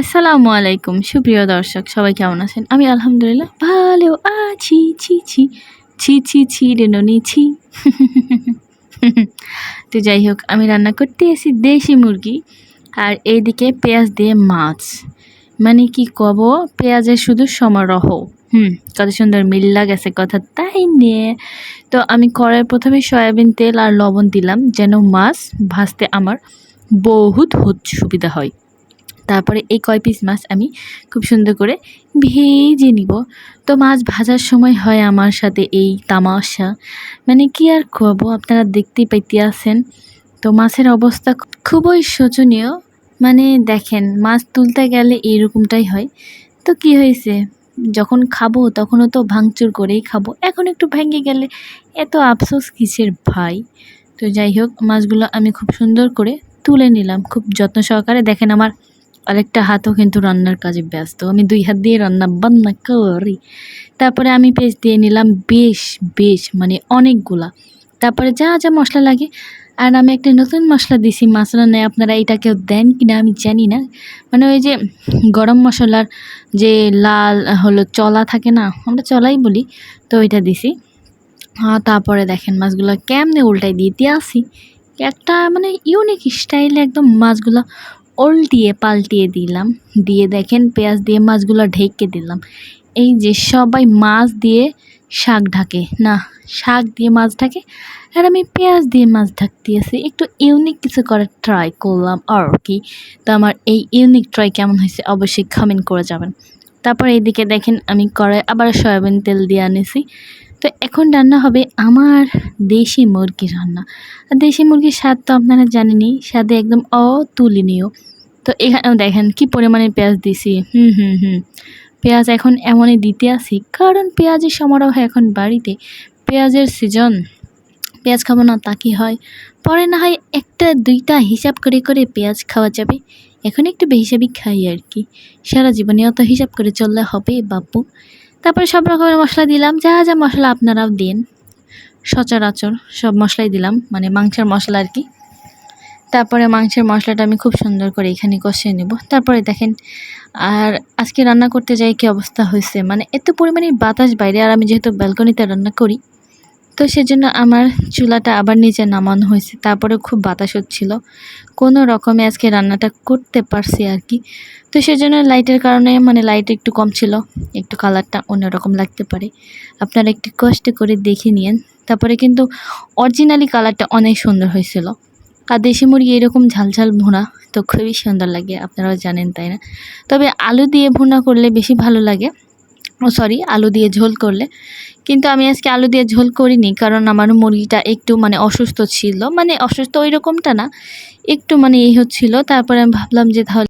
আসসালামু আলাইকুম, সুপ্রিয় দর্শক, সবাই কেমন আছেন? আমি আলহামদুলিল্লাহ ভালো আছি, ছি ছি ছি ছি ছি রেননি ছি। তো যাই হোক, আমি রান্না করতে এসি দেশি মুরগি, আর এইদিকে পেঁয়াজ দিয়ে মাছ। মানে কি কব, পেঁয়াজের শুধু সমারোহ। হুম, কত সুন্দর মিল্লা গেছে কথা, তাই নিয়ে। তো আমি কড়াই প্রথমে সয়াবিন তেল আর লবণ দিলাম, যেন মাছ ভাজতে আমার বহুত সুবিধা হয়। তারপরে এই কয় পিস মাছ আমি খুব সুন্দর করে ভেজে নিব। তো মাছ ভাজার সময় হয় আমার সাথে এই তামাশা। মানে কি আর কব আপনারা দেখতেই পাইতে আছেন। তো মাছের অবস্থা খুবই শোচনীয়। মানে দেখেন, মাছ তুলতে গেলে এইরকমটাই হয়। তো কি হয়েছে? যখন খাব তখনও তো ভাঙচুর করেই খাব। এখন একটু ভেঙে গেলে এত আফসোস কিসের ভাই? তো যাই হোক, মাছগুলো আমি খুব সুন্দর করে তুলে নিলাম। খুব যত্ন সহকারে দেখেন আমার আরেকটা হাতও কিন্তু রান্নার কাজে ব্যস্ত। আমি দুই হাত দিয়ে রান্না বান্না করি। তারপরে আমি পেস্ট দিয়ে নিলাম বেশ বেশ মানে অনেকগুলা। তারপরে যা যা মশলা লাগে। আর আমি একটা নতুন মশলা দিছি মশলা নেই আপনারা এটা কেউ দেন কিনা আমি জানি না। মানে ওই যে গরম মশলার যে লাল হলো চলা থাকে না, আমরা চলাই বলি, তো ওইটা দিছি। তারপরে দেখেন মাছগুলো কেমনে উল্টাই দিয়ে আসি একটা মানে ইউনিক স্টাইলে একদম মাছগুলো উল্টিয়ে পাল্টিয়ে দিলাম। দিয়ে দেখেন পেঁয়াজ দিয়ে মাছগুলো ঢেকে দিলাম। এই যে সবাই মাছ দিয়ে শাক ঢাকে। না, শাক দিয়ে মাছ ঢাকে আর আমি পেঁয়াজ দিয়ে মাছ ঢাকতেছি একটু ইউনিক কিছু করার ট্রাই করলাম আর কি। তো আমার এই ইউনিক ট্রাই কেমন হয়েছে অবশ্যই কমেন্ট করে যাবেন। তারপর এইদিকে দেখেন আমি কড়াই আবার সয়াবিন তেল দিয়ে আনেছি। তো এখন রান্না হবে আমার দেশি মুরগি রান্না। আর দেশি মুরগির স্বাদ তো আপনারা জানেনই, স্বাদে একদম অতুলনীয়। তো এখানেও দেখেন কি পরিমাণে পেঁয়াজ দিছি। হুম হুম হুম। পেঁয়াজ এখন এমনই দিতে আসি, কারণ পেঁয়াজের সমারোহ এখন বাড়িতে। পেঁয়াজের সিজন পেঁয়াজ খাব না তা কি হয়? পরে না হয় একটা, দুইটা হিসাব করে করে পেঁয়াজ খাওয়া যাবে। এখন একটু বেহিসাবি খাই আর কি। সারা জীবনে অত হিসাব করে চললে হবে বাপু। তারপরে সব রকমের মশলা দিলাম, যা যা মশলা আপনারাও দিন। সচরাচর সব মশলাই দিলাম মানে মাংসের মশলা আর কি। তারপরে মাংসের মশলাটা আমি খুব সুন্দর করে এখানে কষিয়ে নেব। তারপরে দেখেন, আর আজকে রান্না করতে যাই কি অবস্থা হয়েছে। মানে এত পরিমাণে বাতাস বাইরে, আর আমি যেহেতু ব্যালকনিতে রান্না করি তো সেজন্য আমার চুলাটা আবার নিচে নামানো হয়েছে। তারপরে খুব বাতাস হচ্ছিল। কোনো রকমে আজকে রান্নাটা করতে পারছি আর কি। তো সেজন্য লাইটের কারণে মানে লাইট একটু কম ছিল, একটু কালারটা অন্যরকম লাগতে পারে। আপনারা একটু কষ্ট করে দেখে নিন তারপরে কিন্তু অরিজিনালি কালারটা অনেক সুন্দর হয়েছিল। আর দেশি মুরগি এরকম ঝালঝাল ভুনা তো খুবই সুন্দর লাগে, আপনারাও জানেন তাই না? তবে আলু দিয়ে ভুনা করলে বেশি ভালো লাগে। ও সরি, আলু দিয়ে ঝোল করলে। কিন্তু আমি আজকে আলু দিয়ে ঝোল করিনি কারণ আমার মুরগিটা একটু মানে অসুস্থ ছিল। মানে অসুস্থ ওই রকমটা না, একটু মানে এই হচ্ছিল। তারপরে আমি ভাবলাম যে তাহলে